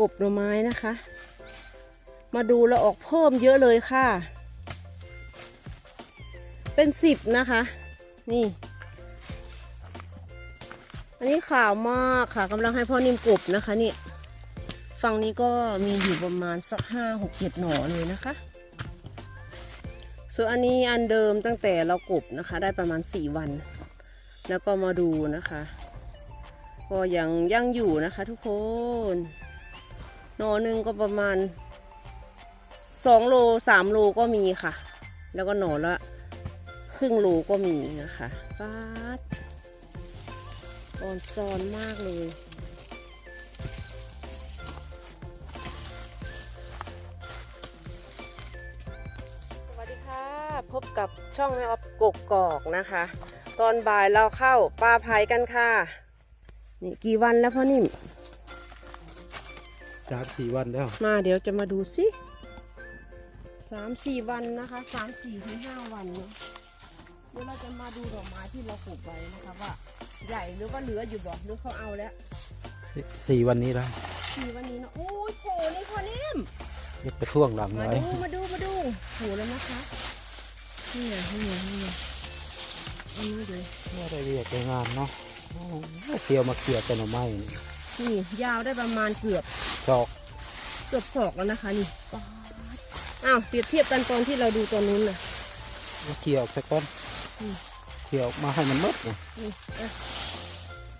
กบหน่อไม้นะคะ มาดูแล้วออกเพิ่มเยอะเลยค่ะ เป็นสิบนะคะ นี่ อันนี้ขาวมากค่ะกำลังให้พ่อนิ่มกบนะคะนี่ฝั่งนี้ก็มีอยู่ประมาณสักห้าหกเจ็ดหน่อเลยนะคะ ส่วนอันนี้อันเดิมตั้งแต่เรากบนะคะ ได้ประมาณสี่วัน แล้วก็มาดูนะคะ ก็ยังยังอยู่นะคะทุกคน หนอหนึ่งก็ประมาณสองโลสามโลก็มีค่ะ แล้วก็หนอละครึ่งโลก็มีนะคะป๊าดอ่อนซอนมากเลยสวัสดีค่ะพบกับช่องแม่ออฟกกกอกนะคะ ตอนบ่ายเราเข้าปลาไผ่กันค่ะ นี่กี่วันแล้วพ่อนิ่ม สามสี่วันแล้ว มาเดี๋ยวจะมาดูสิสามสี่วันนะคะสามสี่ถึงห้าวันเนอะเดี๋ยวเราจะมาดูดอกไม้ที่เราปลูกไว้นะคะว่า ใหญ่หรือว่าเหลืออยู่บ่หรือเขาเอาแล้วสสี่วันนี้แล้วสี่วันนี้เนาะโอ้ยโผล่นี่พ่อนิ่มเย็บไปท่วงหลังมาไว้ดูมาดูมาดูโผล่แล้วนะคะนี่ไงนี่ไงนี่ไงอันนี้เลยไม่ได้เรียกได้งานเนาะโอ้โหเที่ยวมาเกี่ยวแต่หน่อไม้นี่นี่ยาวได้ประมาณเกือบ จอกเกือบศอกแล้วนะคะนี่ป๊าดอ้าวเปรียบเทียบกันตอนที่เราดูตอนนู้นน่ะมาเกี่ยวสักก้อนอืมเกี่ยวมาให้มันหมดนะนี่อะ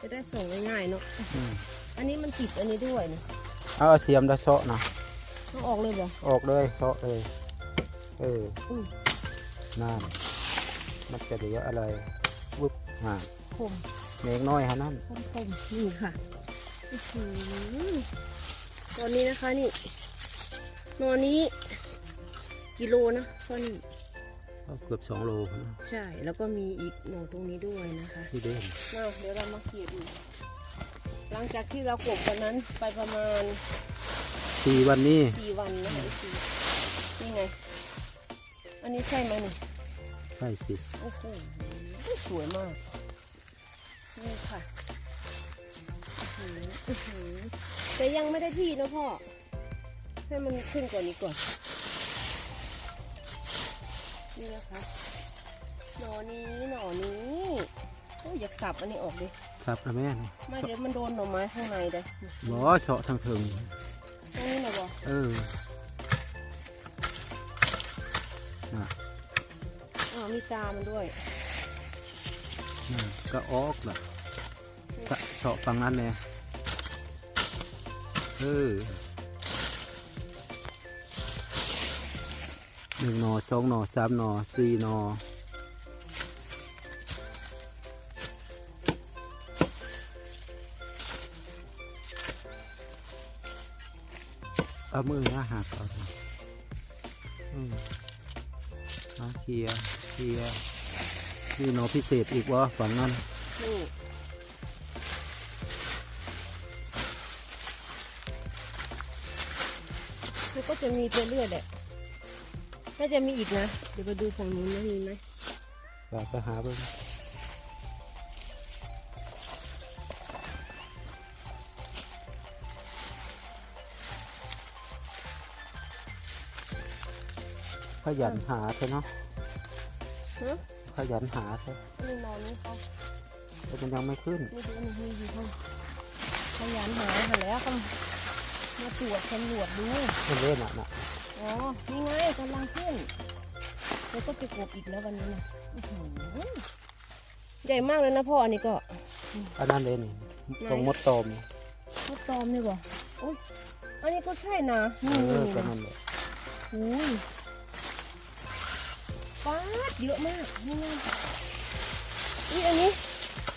จะได้ส่งง่ายๆเนาะอืมอันนี้มันติดอันนี้ด้วยนะเอาเอาเสียมดาเซาะนะต้องออกเลยบ่ออกเลยเซาะเลยเอออุ้ยนั่นมันจะเหลืออะไรวุบห่างคมเมฆน้อยฮะนั่นคมคมนี่ค่ะอื้อหือ ตอนนี้นะคะนี่นอนนี้กิโลนะก็นี่ก็เกือบสองโลนะใช่แล้วก็มีอีกหน่อตรงนี้ด้วยนะคะที่เด่นมาเดี๋ยวเรามาเขียดูหลังจากที่เรากบกันนั้นไปประมาณสี่วันนี้สี่วันนะคะสี่นี่ไง อันนี้ใช่ไหมนี่ใช่สิโอ้โหสวยมากนี่ค่ะ แต่ยังไม่ได้ที่นะพ่อ ให้มันขึ้นกว่านี้ก่อน นี่นะคะ หนอนี้หนอนี้โอ้ยอยากสับอันนี้ออกดิสับนะแม่นี่ไม่เดี๋ยวมันโดนหน่อไม้ข้างในเลยหมอเฉาะทางถึงตรงนี้นะบอเออน่ะอ๋อมีตามันด้วยน่ะก็ออกล่ะก็เฉาะฝั่งนั้นเลย เออหนึ่งนอสองนอสามนอสี่นอเอามือมาหักเอาอืมมาเคลียร์เคลียร์นี่นอพิเศษอีกวะฝั่งนั้น นี่มันก็จะมีตัวเลือดแหละน่าจะมีอีกนะ เดี๋ยวไปดูฝั่งนู้นนะมีไหมอยากไปหาเบิ่งขยันหาเถอะเนาะฮะขยันหาเถอะนี่นอนนี่เขาแต่มันยังไม่ขึ้นนี่ดูนี่มีอยู่เขาขยันหาหาแล้วก็ มาตรวจสำรวจดูมันเล่นอะนะอ๋อนี่ไงกำลังขึ้นแล้วก็จะกบอีกแล้ววันนี้นะอื้อหือใหญ่มากเลยนะพ่ออันนี้ก็อันนั้นเลยนี่ตรงมดตอมข้าวตอมนี่บ่โอ้ยอันนี้ก็ใช่นะเอนี่อนี่ก็นะนั่นแหละอุ้ยป๊าดเยอะมากนี่ไงนี่อันนี้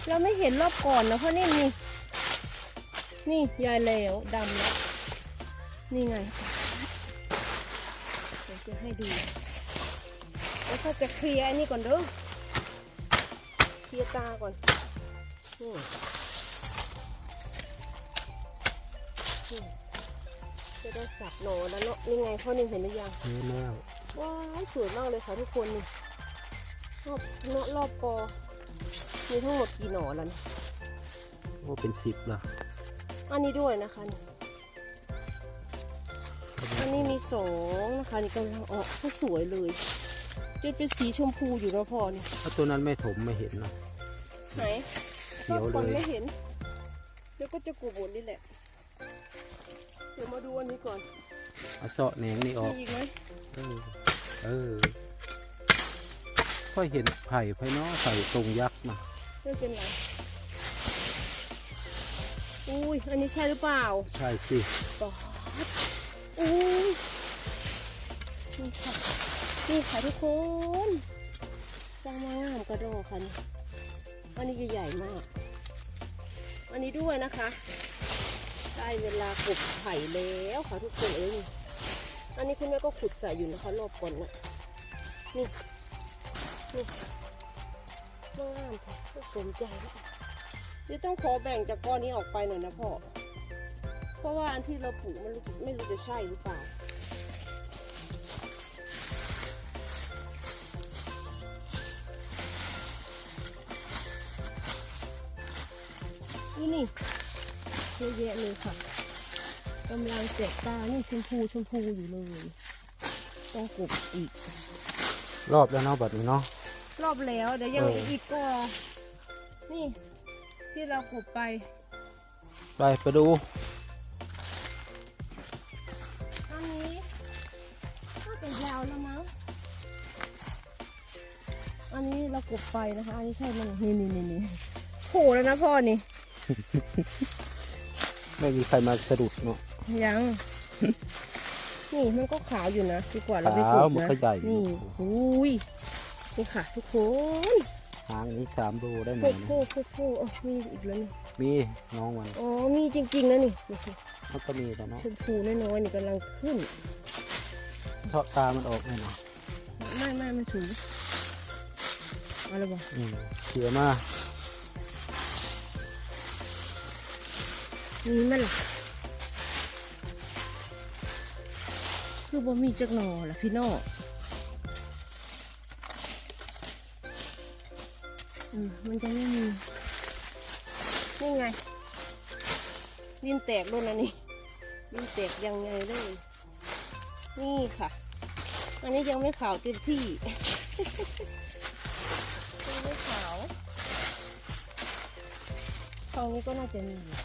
เราไม่เห็นรอบก่อนนะเพราะนี่นี่ นี่ยายแล้วดำแล้ว นี่ไงเดี๋ยวจะให้ดูแล้วเขาจะเคลียร์อันนี้ก่อนเด้อเคลียร์ตาก่อนนี่นี่จะได้สับหนอแล้วเนาะนี่ไงพ่อหนึ่งเห็นหรือยังนี่แล้วว้ายสวยมากเลยค่ะทุกคนนี่รอบเนาะรอบกอมีทั้งหมดกี่หน่อแล้วเนี่ยโอ้เป็นสิบละอันนี้ด้วยนะคะนี่ อันนี้มีสองนะคะนี่กำลังออกก็สวยเลยจะเป็นสีชมพูอยู่นะพ่อนี่ถ้าตัวนั้นไม่ถมไม่เห็นนะไหนเขียวเลยก็คนไม่เห็นเดี๋ยวก็จะกูบนนี่แหละ เดี๋ยวมาดูอันนี้ก่อนเอาเสาะแหนงนี่อมีอกอีกไหมเออเออค่อยเห็นไผ่ไผ่เนาะไผ่ตรงยักษ์นะไม่เป็นไรอุ้ยอันนี้ใช่หรือเปล่า ใช่สิป๊าด อุ้นี่ค่ะ นี่ค่ะทุกคนสร้างมางามกระโดดค่ะนี่อันนี้ใหญ่ๆมาก อันนี้ด้วยนะคะ ได้เวลากบไข่แล้วค่ะทุกคนเอ้ยอันนี้คุณแม่ก็ขุดใส่อยู่นะคะรอบก่อนนะนี่ นี่มางามค่ะสมใจแล้วเดี๋ยวต้องขอแบ่งจากก้อนนี้ออกไปหน่อยนะพ่อ เพราะว่าอันที่เราปลูกมันรู้ไม่รู้จะใช่หรือเปล่านี่นี่เยอะแยะเลยค่ะกำลังแจกตา นี่ชมพูชมพูอยู่เลย ต้องกบอีก รอบแล้วเนาะแบบนี้เนาะ รอบแล้วเดี๋ยวยังเอออีกก็ นี่ ที่เรากบไป ไปไปดู นนี้น่าจะยาวแล้วมั้ง อันนี้เรากบไปนะคะ อันนี้ใช่มันนี่นี่นี่นี่โผล่แล้วนะพ่อนี่ ไม่มีใครมาสะดุดเนาะ ยัง นี่มันก็ขาวอยู่นะดีกว่าเราไปกขาวบมันนะ ก็ใหญ่นี่อุ้ยนี่ค่ะทุกคนหางนี้สามโลได้ไหมโอ้นะโหโอ้โหอ๋อมีอีกแล้วนี่ มีน้องมัน อ๋อมีจริงๆนะนี่นี่ค่ะ มันก็มีแต่เนาะชมพูน้อยๆนี่กำลังขึ้นเชาะตามันออกแน่นอนไม่ไม่มันสูงเอะไรบอกอืมเขียวมากนี่มันล่ะคือบ่มีจักหนอล่ะพี่น้องอืมมันจะไม่มีนี่ไงดินแตกด้วยนะนี่ ดินแตกยังไงเลย นี่ค่ะ อันนี้ยังไม่ขาวเต็มที่ยังไม่ขาวตรงนี้ก็น่าจะมีอยู่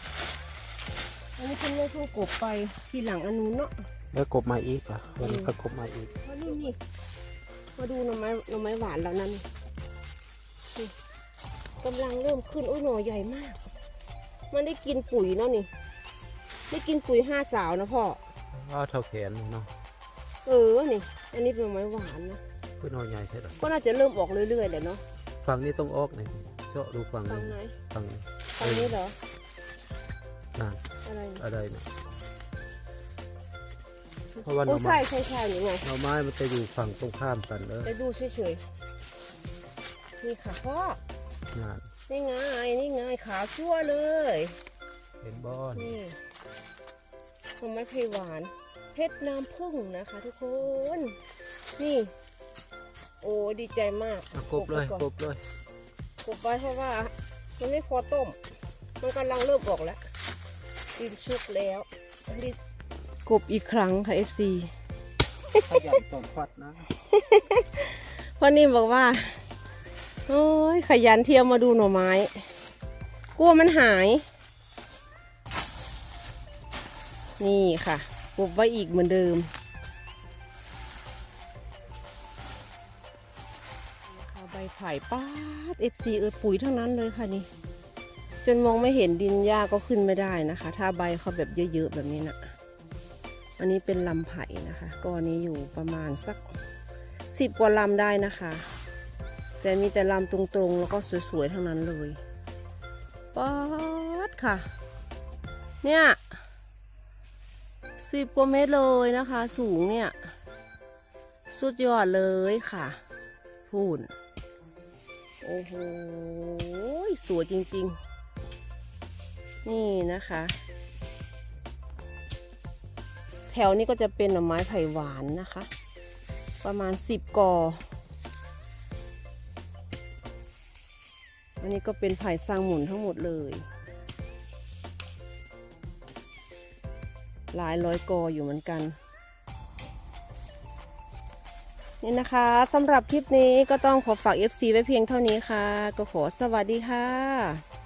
อันนี้คุณแม่เพิ่งกบไปทีหลังอันนู้นเนาะแล้วกบมาอีกอะวันนี้ก็กบมาอีกเพราะนี่นี่มาดูหน่อไม้หน่อไม้หวานแล้วนั่นนี่กำลังเริ่มขึ้นโอ้ยหน่อใหญ่มาก มันได้กินปุ๋ยเนาะนี่ ได้กินปุ๋ยห้าสาวนะพ่อว่าเท่าแขนเนาะเออนี่อันนี้เป็นหน่อไม้หวานนะเพื่อนเอาใหญ่ใช่หรอก็น่าจะเริ่มออกเรื่อยๆแหละเนาะฝั่งนี้ต้องออกหน่อยเจาะดูฝั่งฟังนี้ไหนฝั่งนี้ฟังนี้เหรอนั่นอะไรอะไรเนี่ยเพราะว่าหน่โอ้อไม้ใช่ใช่ใช่นี่ไงหน่อไม้มันจะอยู่ฝั่งตรงข้ามกันเออไปดูเฉยๆนี่ค่ะพ่อนั่นนี่ไงนี่ไงขาวชั่วเลยเห็นบอนนี่ หน่อไม้ไผ่หวาน เพชรน้ำผึ้งนะคะ ทุกคน นี่ โอ้ดีใจมากอะกบเลยไว้กก่อนบเลยกบไว้เพราะว่ามันไม่พอต้ม มันกำลังเริ่มออกแล้วดินชุกแล้วดินกบอีกครั้งค่ะ FC ขยันต้องฟัดนะพ่อนิ่มบอกว่า โอ้ยขยันเที่ยวมาดูหน่อไม้ กลัวมันหาย นี่ค่ะปลูกไว้อีกเหมือนเดิมค่ะใบไผ่ป้าด FC เออปุ๋ยทั้งนั้นเลยค่ะนี่ จนมองไม่เห็นดินหญ้าก็ขึ้นไม่ได้นะคะ ถ้าใบเขาแบบเยอะๆแบบนี้นะอันนี้เป็นลำไผ่นะคะก้อนนี้อยู่ประมาณสักสิบกว่าลำได้นะคะ แต่มีแต่ลำตรงๆ แล้วก็สวยๆทั้งนั้นเลยป๊าดค่ะ เนี่ย สิบกว่าเมตรเลยนะคะ สูงเนี่ย สุดยอดเลยค่ะพูนโอ้โห สวยจริงๆ นี่นะคะ แถวนี้ก็จะเป็นหน่อไม้ไผ่หวานนะคะ ประมาณสิบกอ อันนี้ก็เป็นไผ่สร้างหมุนทั้งหมดเลย หลายร้อยกออยู่เหมือนกัน นี่นะคะสำหรับคลิปนี้ก็ต้องขอฝาก FC ไว้เพียงเท่านี้ค่ะ ก็ขอสวัสดีค่ะ